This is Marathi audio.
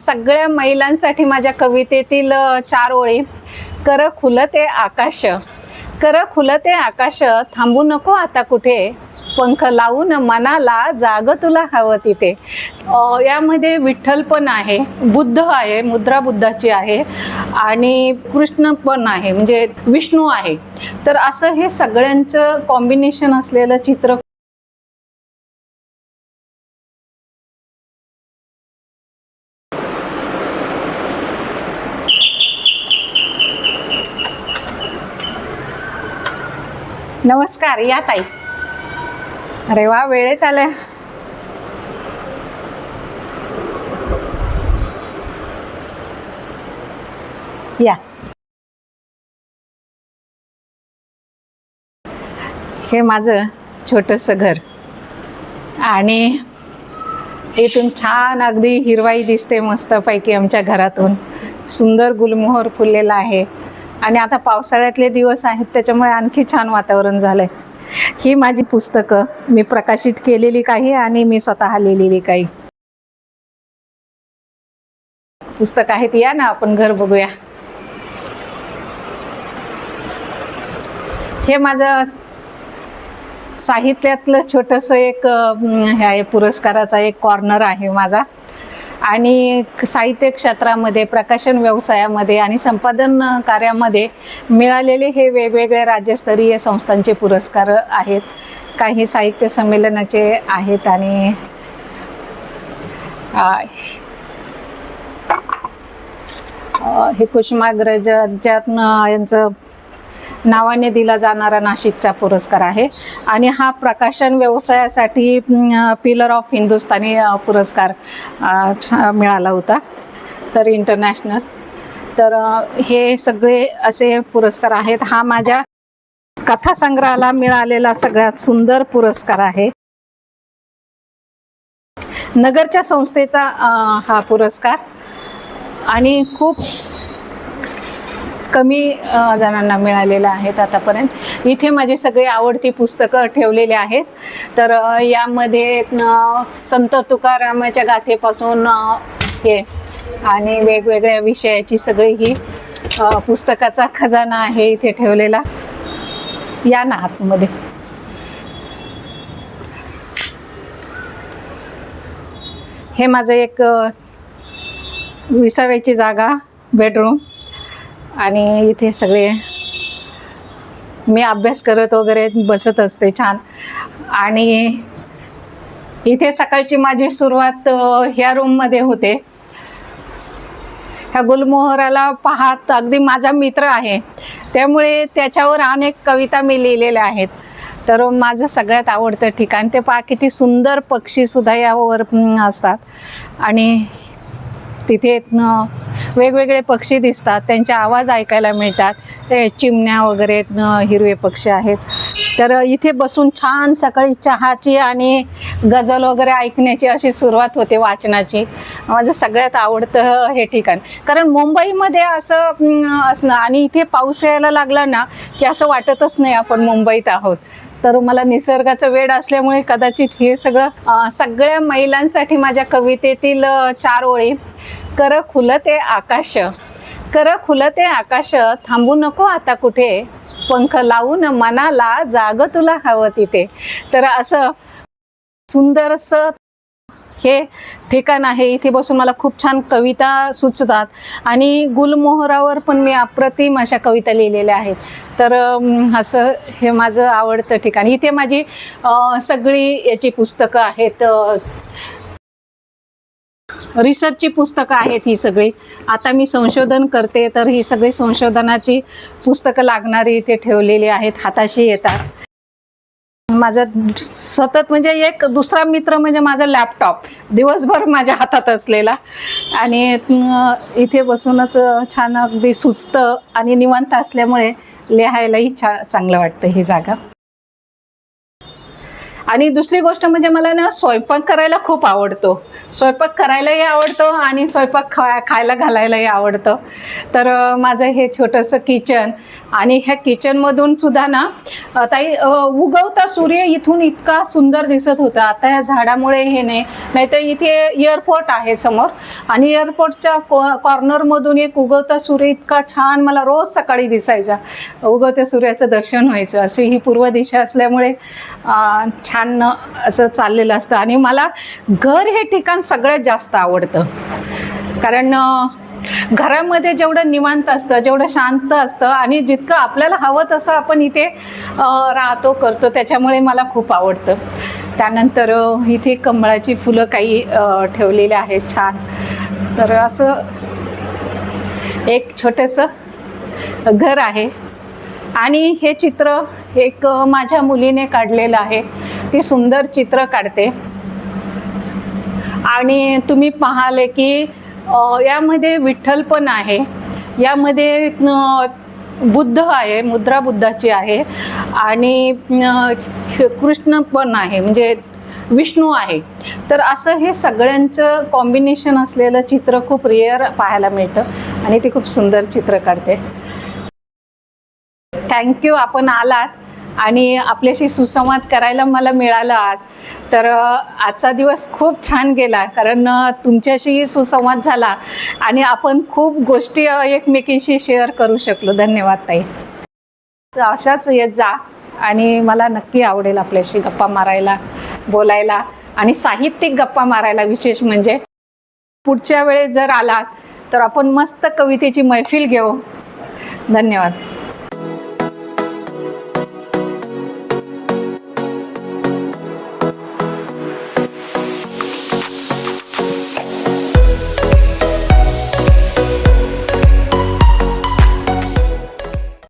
सगळ्या महिलांसाठी माझ्या कवितेतील चार ओळी. कर खुलते आकाश. कर खुलते आकाश. थांबू नको आता कुठे? पंख लावून मनाला जाग तुला हवं तिथे. यामध्ये विठ्ठल पण आहे. बुद्ध आहे. मुद्रा बुद्धाची आहे. आणि कृष्ण पण आहे. म्हणजे विष्णू आहे. तर असं हे सगळ्यांचं कॉम्बिनेशन असलेलं चित्र नमस्कार या ताई. अरे वा वेळेत आल्या. या. हे माझं छोटंसं घर. आणि इथून छान अगदी हिरवाई दिसते मस्तपैकी आमच्या घरातून. सुंदर गुलमोहर फुललेला आहे. आणि आता पावसाळ्यातले दिवस आहेत त्याच्यामुळे आणखी छान वातावरण झालं आहे ही माझी पुस्तकं. मी प्रकाशित केलेली काही आणि मी स्वतः लिहिलेली काही. पुस्तक आहेत या ना आपण घर बघूया. हे माझं साहित्यातलं छोटंसं एक हे आहे पुरस्काराचा एक कॉर्नर आहे माझा. आणि साहित्य क्षेत्रामध्ये प्रकाशन व्यवसायामध्ये आणि संपादन कार्यामध्ये मिळालेले हे वेगवेगळे राज्यस्तरीय संस्थांचे पुरस्कार आहेत. काही साहित्य संमेलनाचे आहेत आणि हे कुसुमाग्रज यांचं नावाने दिला जाणारा नाशिकचा पुरस्कार आहे. आणि हा प्रकाशन व्यवसायासाठी पिलर ऑफ हिंदुस्थानी पुरस्कार छ- मिळाला होता. तर इंटरनॅशनल तर हे सगळे असे पुरस्कार आहेत. हा माझ्या कथासंग्रहाला मिळालेला सगळ्यात सुंदर पुरस्कार आहे. नगरच्या संस्थेचा हा पुरस्कार. आणि खूप कमी जणांना मिळालेलं आहेत आतापर्यंत. इथे माझी सगळी आवडती पुस्तकं ठेवलेली आहेत. तर यामध्ये संत तुकारामाच्या गाथेपासून हे आणि वेगवेगळ्या विषयाची सगळी ही पुस्तकाचा खजाना आहे इथे ठेवलेला. या ना आतमध्ये. हे माझं एक विसाव्याची जागा बेडरूम. आणि इथे सगळे मी अभ्यास करत वगैरे बसत असते छान. आणि इथे सकाळची माझी सुरुवात ह्या रूममध्ये होते. ह्या गुलमोहराला पाहत अगदी माझा मित्र आहे. त्यामुळे त्याच्यावर अनेक कविता मी लिहिलेल्या आहेत. तर माझं सगळ्यात आवडतं ठिकाण ते पहा किती सुंदर पक्षीसुद्धा यावर असतात. आणि तिथे वेगवेगळे पक्षी दिसतात त्यांचे आवाज ऐकायला मिळतात. ते चिमण्या वगैरे हिरवे पक्षी आहेत. तर इथे बसून छान सकाळी चहाची आणि गझल वगैरे ऐकण्याची अशी सुरुवात होते वाचनाची. माझं सगळ्यात आवडतं हे ठिकाण. कारण मुंबईमध्ये असं असणं आणि इथे पाऊस यायला लागला ना की असं वाटतच नाही आपण मुंबईत आहोत. तर मला निसर्गाचं वेड असल्यामुळे कदाचित हे सगळं सगळ्या महिलांसाठी माझ्या कवितेतील चार ओळी. कर खुलते आकाश. कर खुलते आकाश थांबू नको आता कुठे? पंख लावून मनाला जाग तुला हवं तिथे. तर असं सुंदरसं हे ठिकाण आहे. इथे बसून मला खूप छान कविता सुचतात. आणि गुलमोहरावर पण मी अप्रतिम अशा कविता लिहिलेल्या आहेत. तर असं हे माझं आवडतं ठिकाण. इथे माझी सगळी याची पुस्तकं आहेत. रिसर्चची पुस्तकं आहेत ही सगळी. आता मी संशोधन करते तर ही सगळी संशोधनाची पुस्तकं लागणारी इथे ठेवलेली आहेत. हाताशी येतात. माझा सतत म्हणजे एक दुसरा मित्र म्हणजे माझा लॅपटॉप दिवसभर माझ्या हातात असलेला. आणि इथे बसूनच छान अगदी सुचतं आणि निवांत असल्यामुळे लिहायलाही छा चांगलं वाटतं ही जागा. आणि दुसरी गोष्ट म्हणजे मला ना स्वयंपाक करायला खूप आवडतो. स्वयंपाक करायलाही आवडतो आणि स्वयंपाक खा खायला घालायलाही आवडतं. तर माझं हे छोटंसं किचन आणि ह्या किचनमधून सुद्धा ना ताई उगवता सूर्य इथून इतका सुंदर दिसत होता. आता या झाडामुळे हे नाही. नाहीतर इथे एअरपोर्ट आहे समोर आणि एअरपोर्टच्या कॉर्नरमधून एक उगवता सूर्य इतका छान मला रोज सकाळी दिसायचा. उगवत्या सूर्याचं दर्शन व्हायचं. अशी ही पूर्व दिशा असल्यामुळे छान छान असं चाललेलं असतं. आणि मला घर हे ठिकाण सगळ्यात जास्त आवडतं. कारण घरामध्ये जेवढं निवांत असतं जेवढं शांत असतं आणि जितकं आपल्याला हवं तसं आपण इथे राहतो करतो त्याच्यामुळे मला खूप आवडतं. त्यानंतर इथे कमळाची फुलं काही ठेवलेली आहेत छान. तर असं एक छोटंसं घर आहे. आणि हे चित्र एक माझ्या मुलीने काढलेलं आहे. ती सुंदर चित्र काढते. आणि तुम्ही पाहाल की यामध्ये विठ्ठल पण आहे. यामध्ये बुद्ध आहे मुद्रा बुद्धाची आहे. आणि कृष्ण पण आहे म्हणजे विष्णू आहे. तर असं हे सगळ्यांचं कॉम्बिनेशन असलेलं चित्र खूप रेअर पाहायला मिळतं. आणि ती खूप सुंदर चित्र काढते. थँक्यू आपण आलात. आणि आपल्याशी सुसंवाद करायला मला मिळालं आज. तर आजचा दिवस खूप छान गेला कारण तुमच्याशी सुसंवाद झाला आणि आपण खूप गोष्टी एकमेकींशी शेअर करू शकलो. धन्यवाद ताई. तर अशाच येत जा आणि मला नक्की आवडेल आपल्याशी गप्पा मारायला बोलायला आणि साहित्यिक गप्पा मारायला विशेष म्हणजे. पुढच्या वेळेस जर आलात तर आपण मस्त कवितेची मैफिल घेऊ. धन्यवाद.